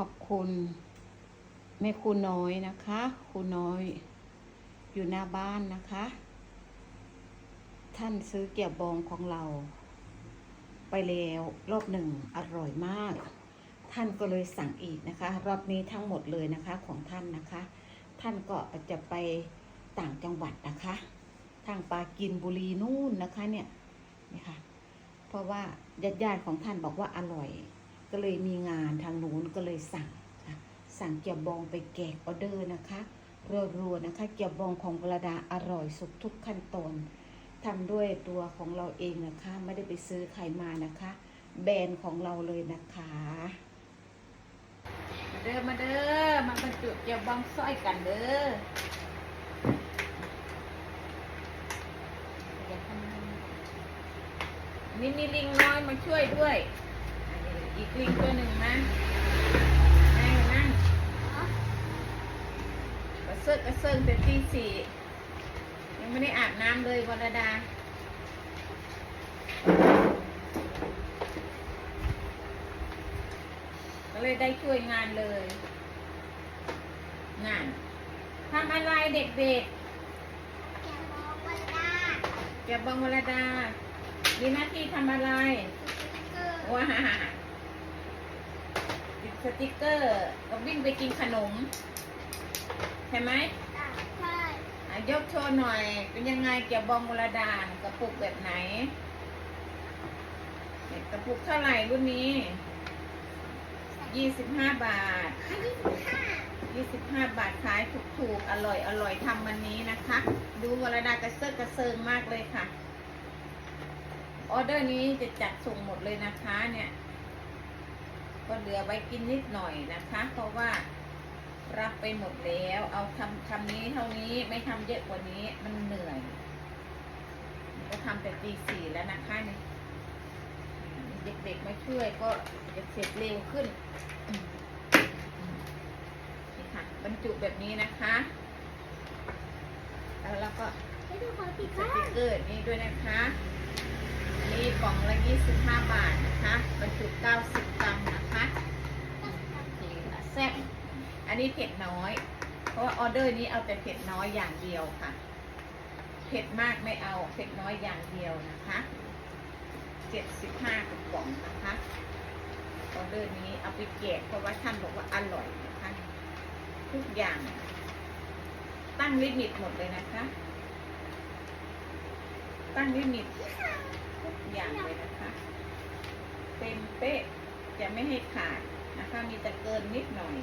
ขอบคุณแม่ครูน้อยนะคะครูน้อย อยู่หน้าบ้านนะคะ ท่านซื้อเกี๊ยวบองของเรา ไปแล้วรอบหนึ่งอร่อยมาก ท่านก็เลยสั่งอีกนะคะ รอบนี้ทั้งหมดเลยนะคะของท่านนะคะ ท่านก็จะไปต่างจังหวัดนะคะ ทางปากินบุรีนู่นนะคะเนี่ยนี่ค่ะเพราะว่าญาติๆของท่านบอกว่าอร่อย ก็เลยมีงานทางนู้นก็เลยสั่งสั่งเกี๊ยวบองไปแกกออเดอร์นะคะรัวๆนะคะ เกี๊ยวบองของวรดาอร่อยสุดทุกขั้นตอนทำด้วยตัวของเราเองนะคะ ไม่ได้ไปซื้อใครมานะคะ แบรนด์ของเราเลยนะคะมาเด้อมาเด้อมาบรรจุเกี๊ยวบองซ้อยกันเด้อนี่มีลิงน้อยมาช่วยด้วย ลิงตัวหนึ่งนะนั่งนั่งกระเซิร์กระเซิร์แต่ตีสี่ยังไม่ได้อาบน้ำเลยวรดาก็เลยได้ช่วยงานเลยงานทำอะไรเด็กๆเก็บบองวรดามีหน้าที่ทำอะไรว้าติด สติกเกอร์ก็วิ่งไปกินขนม ใช่ไหมอะยกโชว์หน่อย เป็นยังไงเกี่ยวบองวรดากระปุกแบบไหนกระปุกเท่าไหร่รุ่นนี้ยี่สิบห้าบาทยี่สิบห้าบาทขายถูกๆ อร่อยอร่อยทำวันนี้นะคะ ดูวรดากระเซิร์กระเซิงมากเลยค่ะ ออเดอร์นี้จะจัดส่งหมดเลยนะคะเนี่ย ก็เหลือไว้กินนิดหน่อยนะคะ เพราะว่ารับไปหมดแล้ว เอาทำทำนี้เท่านี้ไม่ทำเยอะกว่านี้มันเหนื่อยก็ทำแต่ตีสี่แล้วนะคะเนี่เด็กๆมาช่วยก็จะเสร็จเร็วขึ้นนี่ค่ะบรรจุแบบนี้นะคะ แล้วเราก็ติดสติกเกอร์นี้ด้วยนะคะนนี้กล่องละ25 บาทนะคะบรรจุ90กรัมนะ คะนี่ค่ะแซ่บอันนี้เผ็ดน้อย เพราะว่าออเดอร์นี้เอาแต่เผ็ดน้อยอย่างเดียวค่ะ เผ็ดมากไม่เอา เผ็ดน้อยอย่างเดียวนะคะ75กระป๋องนะคะออเดอร์นี้เอาไปแจกเพราะว่าท่านบอกว่าอร่อยนะคะทุกอย่าง ตั้งลิมิตหมดเลยนะคะ ตั้งลิมิตทุกอย่างเลยนะคะ เต็มเป๊ะ จะไม่ให้ขาดนะคะ มีแต่เกินนิดหน่อย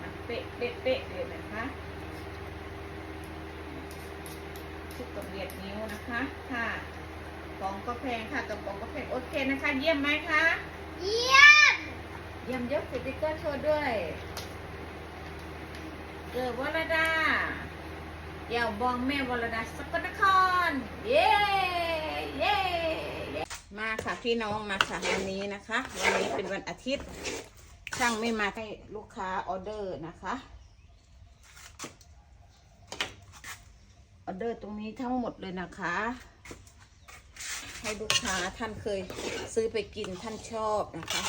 อะเป๊ะเป๊ะเป๊ะเลยนะคะทุกกระเบียดนิ้วนะคะ ค่ะกล่องก็แพงค่ะกระป๋องก็แพงโอเคนะคะ เยี่ยมไหมคะเยี่ยมยกสติกเกอร์โชว์ด้วยเกิดวรดาเดี่ยวบองแม่วรดาสกลนคร เย้ เย้เย้มาค่ะพี่น้องมาค่ะวันนี้นะคะ วันนี้เป็นวันอาทิตย์ ช่างไม่มาให้ลูกค้าออเดอร์นะคะออเดอร์ตรงนี้ทั้งหมดเลยนะคะ ให้ลูกค้าท่านเคยซื้อไปกินท่านชอบนะคะ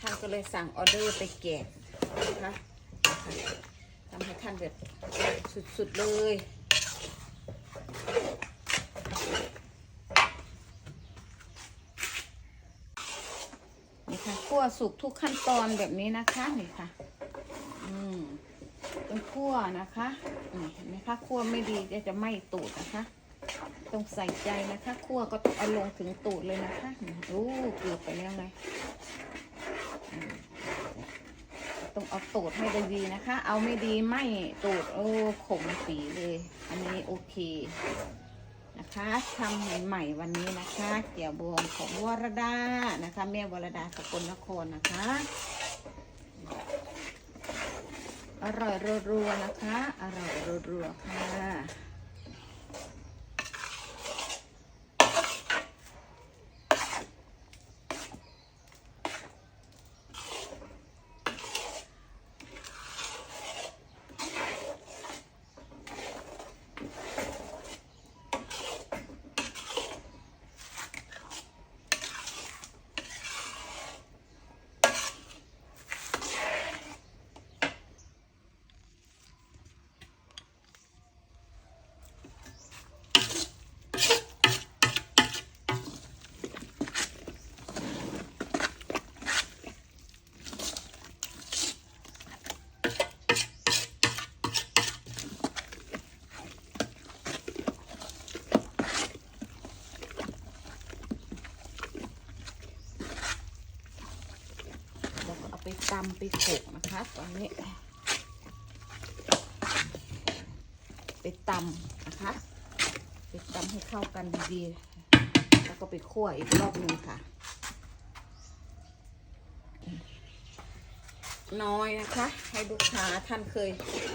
ท่านก็เลยสั่งออเดอร์ไปแกะนะคะทำให้ท่านแบบสุดๆเลย นี่ค่ะคั่ว สุกทุกขั้นตอนแบบนี้นะคะนี่ค่ะ อืมต้องคั่วนะคะนี่เห็นไหมคะคั่วไม่ดีก็จะไหม้ตูดนะคะ ต้องใส่ใจนะคะคั่วก็ต้องเอาลงถึงตูดเลยนะคะโอ้เกือบไปแล้วไงต้องเอาตูดให้ดีนะคะ เอาไม่ดีไหม้ตูดโอ้ขมสีเลย อันนี้โอเค นะคะทำใหม่ๆวันนี้นะคะ เกี่ยวบวงของวรดานะคะ แม่วรดาสกลนครนะคะ อร่อยรัวๆนะคะ อร่อยรัวๆค่ะ ไปตำไปโขกนะคะ ตอนนี้ ไปตำนะคะ ไปตำให้เข้ากันดีๆ แล้วก็ไปคั่วอีกรอบหนึ่งค่ะ น้อยนะคะ ให้ลูกค้าท่านเคย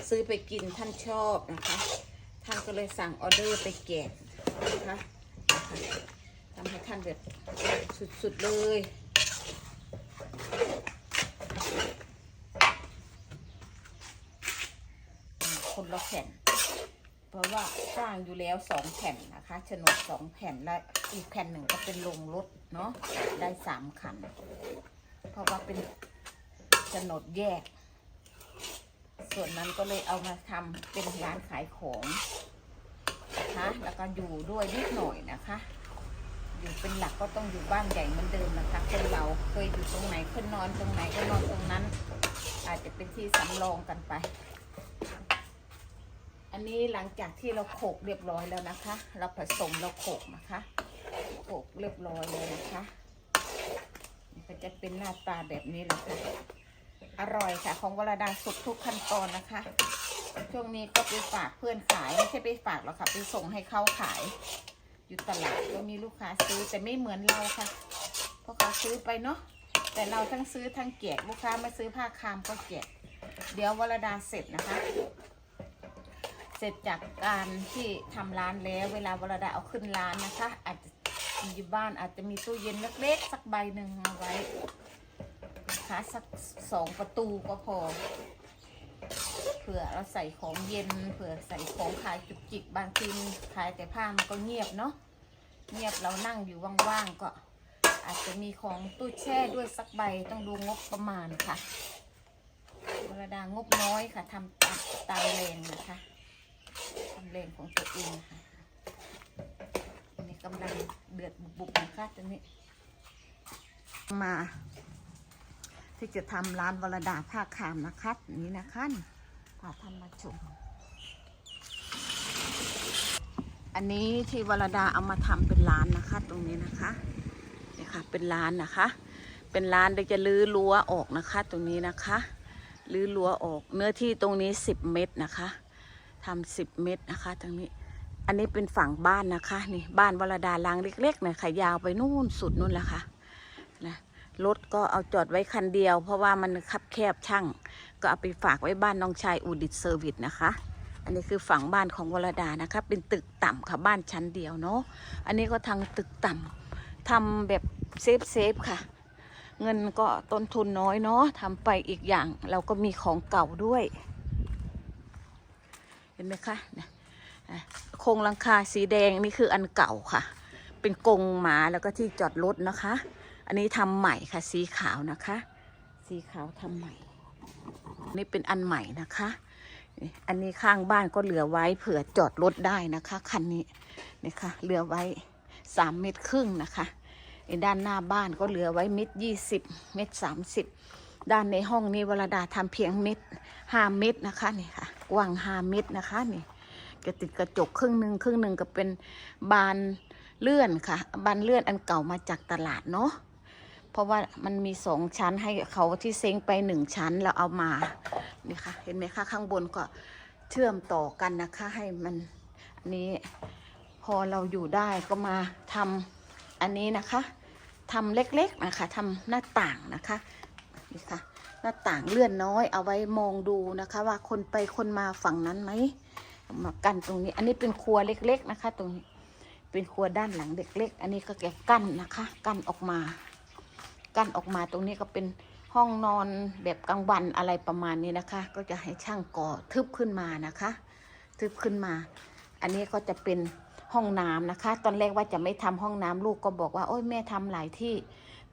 ซื้อไปกินท่านชอบนะคะ ท่านก็เลยสั่งออเดอร์ไปแกะนะคะทำให้ท่านแบบสุดๆเลย คน ละแผ่น เพราะว่าสร้างอยู่แล้วสองแผ่นนะคะโฉนดสองแผ่นและอีกแผ่นหนึ่งก็เป็นลงรถเนาะได้สามคัน เพราะว่าเป็นโฉนดแยก ส่วนนั้นก็เลยเอามาทำเป็นร้านขายของนะคะแล้วก็อยู่ด้วยนิดหน่อยนะคะ อยู่เป็นหลักก็ต้องอยู่บ้านใหญ่เหมือนเดิมนะคะคนเราเคยอยู่ตรงไหนเคยนอนตรงไหนก็นอนตรงนั้น อาจจะเป็นที่สำรองกันไป อันนี้หลังจากที่เราโขกเรียบร้อยแล้วนะคะ เราผสมเราโขกนะคะโขกเรียบร้อยเลยนะคะนี่ก็จะเป็นหน้าตาแบบนี้แหละค่ะอร่อยค่ะของวรดาสุกทุกขั้นตอนนะคะ ช่วงนี้ก็ไปฝากเพื่อนขายไม่ใช่ไปฝากหรอกค่ะไปส่งให้เขาขาย อยู่ตลาดก็มีลูกค้าซื้อแต่ไม่เหมือนเราค่ะ เพราะเขาซื้อไปเนาะแต่เราทั้งซื้อทั้งแกะลูกค้ามาซื้อผ้าคามก็แกะเดี๋ยววรดาเสร็จนะคะ เสร็จจากการที่ทำร้านแล้ว เวลาวรดาเอาขึ้นร้านนะคะ อาจจะอยู่บ้านอาจจะมีตู้เย็นเล็กๆ สักใบหนึ่งเอาไว้นะคะสักสองประตูก็พอเผื่อเราใส่ของเย็นเผื่อใส่ของขายจุกจิกบางทีขายแต่ผ้ามันก็เงียบเนาะเงียบเรานั่งอยู่ว่างๆก็ อาจจะมีของตู้แช่ด้วยสักใบต้องดูงบประมาณค่ะวรดางบน้อยค่ะทำตามตล์แรงนะคะ ทำแรงของตัวเองค่ะอันนี้กำลังเดือดบุบๆนะคะตอนนี้ มา ที่จะทำร้านวรดาผ้าคามนะคะนี่นะคะพาท่านมาชมอันนี้ที่วรดาเอามาทำเป็นร้านนะคะ ตรงนี้นะคะนี่ค่ะเป็นร้านนะคะ เป็นร้านเดี๋ยวจะลื้อรั้วออกนะคะ ตรงนี้นะคะ ลื้อรั้วออกเนื้อที่ตรงนี้10เมตรนะคะ ทำสิบเมตรนะคะตรงนี้ อันนี้เป็นฝั่งบ้านนะคะ นี่บ้านวรดาลางเล็กๆหน่อยค่ะยาวไปนู่นสุดนู่นแหละค่ะนะรถก็เอาจอดไว้คันเดียว เพราะว่ามันคับแคบช่าง ก็เอาไปฝากไว้บ้านน้องชายอูดิตเซอร์วิสนะคะ อันนี้คือฝั่งบ้านของวรดานะคะ เป็นตึกต่ำค่ะบ้านชั้นเดียวเนาะอันนี้ก็ทางตึกต่ำทำแบบเซฟเซฟค่ะ เงินก็ต้นทุนน้อยเนาะทำไปอีกอย่างเราก็มีของเก่าด้วย ห็นไหมคะเนี่ยอะโครงลังคาสีแดงนี่คืออันเก่าค่ะ เป็นกรงหมาแล้วก็ที่จอดรถนะคะ อันนี้ทำใหม่ค่ะ สีขาวนะคะ สีขาวทำใหม่ นี่เป็นอันใหม่นะคะ อันนี้ข้างบ้านก็เหลือไว้เผื่อจอดรถได้นะคะคันนี้นี่ค่ะเหลือไว้สามเมตรครึ่งนะคะด้านหน้าบ้านก็เหลือไว้เมตรยี่สิบเมตรสามสิบ ด้านในห้องนี้วรดาทำเพียงเมตรห้าเมตรนะคะนี่ค่ะ กว้างห้าเมตรนะคะนี่กระติดกระจกครึ่งหนึ่งครึ่งหนึ่งก็เป็นบานเลื่อนค่ะ บานเลื่อนอันเก่ามาจากตลาดเนาะเพราะว่ามันมีสองชั้นให้เขาที่เซ้งไปหนึ่งชั้นแล้วเอามานี่ค่ะ เห็นไหมคะข้างบนก็เชื่อมต่อกันนะคะ ให้มันอันนี้พอเราอยู่ได้ก็มาทำอันนี้นะคะทำเล็กๆนะคะทำหน้าต่างนะคะ นี่ค่ะ หน้าต่างเลื่อนน้อยเอาไว้มองดูนะคะ ว่าคนไปคนมาฝั่งนั้นไหมมากั้นตรงนี้ อันนี้เป็นครัวเล็กๆนะคะ ตรงนี้เป็นครัวด้านหลังเด็กๆอันนี้ก็แกกั้นนะคะ กั้นออกมา กั้นออกมาตรงนี้ก็เป็นห้องนอนแบบกลางวันอะไรประมาณนี้นะคะ ก็จะให้ช่างก่อทึบขึ้นมานะคะ ทึบขึ้นมา อันนี้ก็จะเป็นห้องน้ำนะคะ ตอนแรกว่าจะไม่ทำห้องน้ำลูกก็บอกว่า โอ้ยแม่ทำหลายที่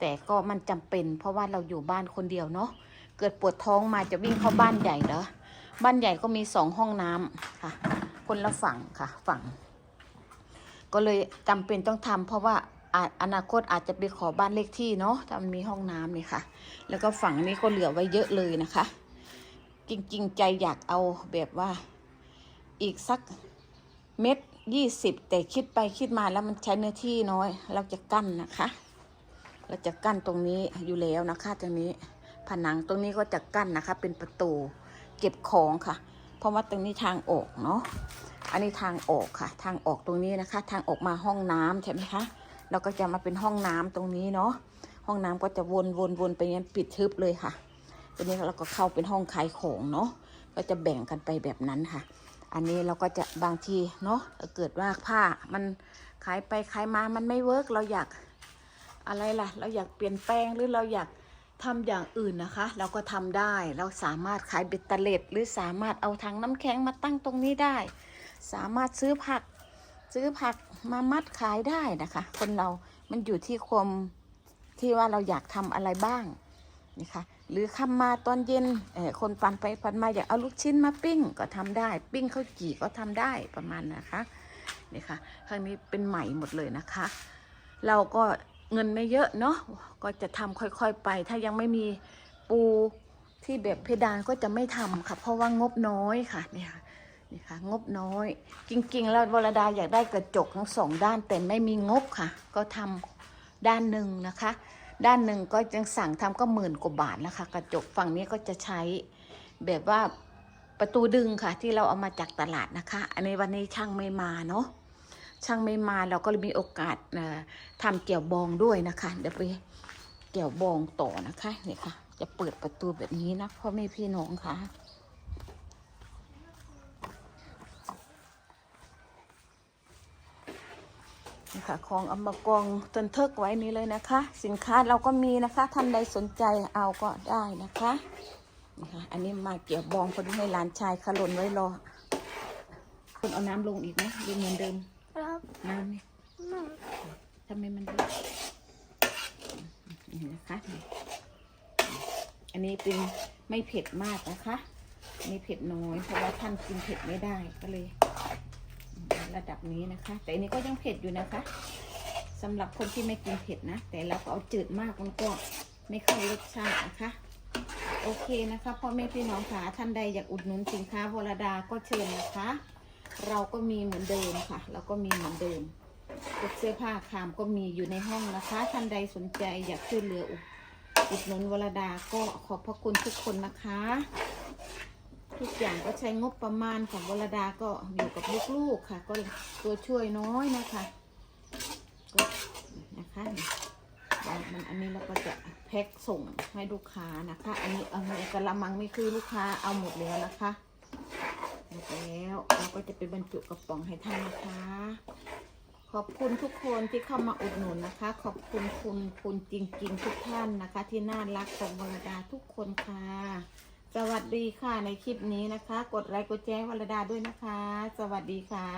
แต่ก็มันจำเป็น เพราะว่าเราอยู่บ้านคนเดียวเนาะเกิดปวดท้องมาจะวิ่งเข้าบ้านใหญ่เหรอบ้านใหญ่ก็มีสองห้องน้ำค่ะ คนละฝั่งค่ะฝั่ง ก็เลยจำเป็นต้องทำเพราะว่าอนาคตอาจจะไปขอบ้านเลขที่เนาะถ้ามันมีห้องน้ำนี่ค่ะ แล้วก็ฝั่งนี้ก็เหลือไว้เยอะเลยนะคะ จริงๆใจอยากเอาแบบว่าอีกสักเม็ดยี่สิบแต่คิดไปคิดมาแล้วมันใช้เนื้อที่น้อย เราจะกั้นนะคะ เราจะกั้นตรงนี้อยู่แล้วนะคะตรงนี้ผนังตรงนี้ก็จะกั้นนะคะ เป็นประตูเก็บของค่ะ เพราะว่าตรงนี้ทางออกเนาะอันนี้ทางออกค่ะ ทางออกตรงนี้นะคะ ทางออกมาห้องน้ำใช่ไหมคะเราก็จะมาเป็นห้องน้ำตรงนี้เนาะห้องน้ำก็จะวนวนวนไปยันปิดทึบเลยค่ะตรงนี้เราก็เข้าเป็นห้องขายของเนาะก็จะแบ่งกันไปแบบนั้นค่ะ อันนี้เราก็จะบางทีเนาะเกิดว่าผ้ามันขายไปขายมามันไม่เวิร์กเราอยาก อะไรล่ะ เราอยากเปลี่ยนแปลงหรือเราอยากทำอย่างอื่นนะคะ เราก็ทำได้เราสามารถขายเบ็ดเตล็ด หรือสามารถเอาถังน้ำแข็งมาตั้งตรงนี้ได้ สามารถซื้อผัก ซื้อผักมามัดขายได้นะคะ คนเรา มันอยู่ที่ความที่ว่าเราอยากทำอะไรบ้างนี่ค่ะหรือคำมาตอนเย็นเออคนปันไปปันมาอยากเอาลูกชิ้นมาปิ้งก็ทำได้ ปิ้งข้าวจี่ก็ทำได้ประมาณนะคะนี่ค่ะครั้งนี้เป็นใหม่หมดเลยนะคะ เราก็ เงินไม่เยอะเนาะก็จะทำค่อยๆไป ถ้ายังไม่มีปูที่แบบเพดานก็จะไม่ทำค่ะ เพราะว่างบน้อยค่ะนี่ค่ะนี่ค่ะงบน้อย จริงๆ แล้ววรดาอยากได้กระจกทั้งสองด้านแต่ไม่มีงบค่ะ ก็ทำด้านหนึ่งนะคะ ด้านหนึ่งก็ยังสั่งทำก็หมื่นกว่าบาทนะคะ กระจกฝั่งนี้ก็จะใช้แบบว่าประตูดึงค่ะ ที่เราเอามาจากตลาดนะคะ อันนี้วันนี้ช่างไม่มาเนาะ ช่างไม่มาเราก็เลยมีโอกาสเอ่อทำเกี่ยวบองด้วยนะคะ เดี๋ยวไปเกี่ยวบองต่อนะคะนี่ค่ะ จะเปิดประตูแบบนี้นะพ่อแม่พี่น้องค่ะนี่ค่ะของเอามากองจนเทิกไว้นี้เลยนะคะ สินค้าเราก็มีนะคะท่านใดสนใจเอาก็ได้นะคะนี่ค่ะอันนี้มาเกี่ยวบองคนให้หลานชายขลนไว้รอคนเอาน้ำลงอีกไหมหรือเหมือนเดิม ครับน้ำนี่แม่ทำไมมันเยอะนี่นะคะนี่อันนี้เป็นไม่เผ็ดมากนะคะอันนี้เผ็ดน้อยเพราะว่าท่านกินเผ็ดไม่ได้ก็เลย ระดับนี้นะคะ แต่อันนี้ก็ยังเผ็ดอยู่นะคะสำหรับคนที่ไม่กินเผ็ดนะ แต่เราก็เอาจืดมากมันก็ไม่เข้ารสชาตินะคะ โอเคนะคะพ่อแม่พี่น้องค่ะท่านใดอยากอุดหนุนสินค้าวรดาก็เชิญนะคะ เราก็มีเหมือนเดิมค่ะ เราก็มีเหมือนเดิมกเสื้อผ้าคามก็มีอยู่ในห้องนะคะ ท่านใดสนใจอยากช่วยเหลืออุดหนุนวรดาก็ขอบพระคุณทุกคนนะคะ ทุกอย่างก็ใช้งบประมาณของวรดาก็อยู่กับลูกๆค่ะ ก็ตัวช่วยน้อยนะคะก็นะคะมันอันนี้เราก็จะแพ็คส่งให้ลูกค้านะคะ อันนี้เอาในกระมังนี่คือลูกค้าเอาหมดแล้วนะคะ แล้วเราก็จะไปบรรจุกระป๋องให้ท่านนะคะ ขอบคุณทุกคนที่เข้ามาอุดหนุนนะคะ ขอบคุณคุณคุณจริง ๆ ทุกท่านนะคะ ที่น่ารักของวรดาทุกคนค่ะ สวัสดีค่ะในคลิปนี้นะคะ กดไลค์กดแจ้งวรดาด้วยนะคะ สวัสดีค่ะ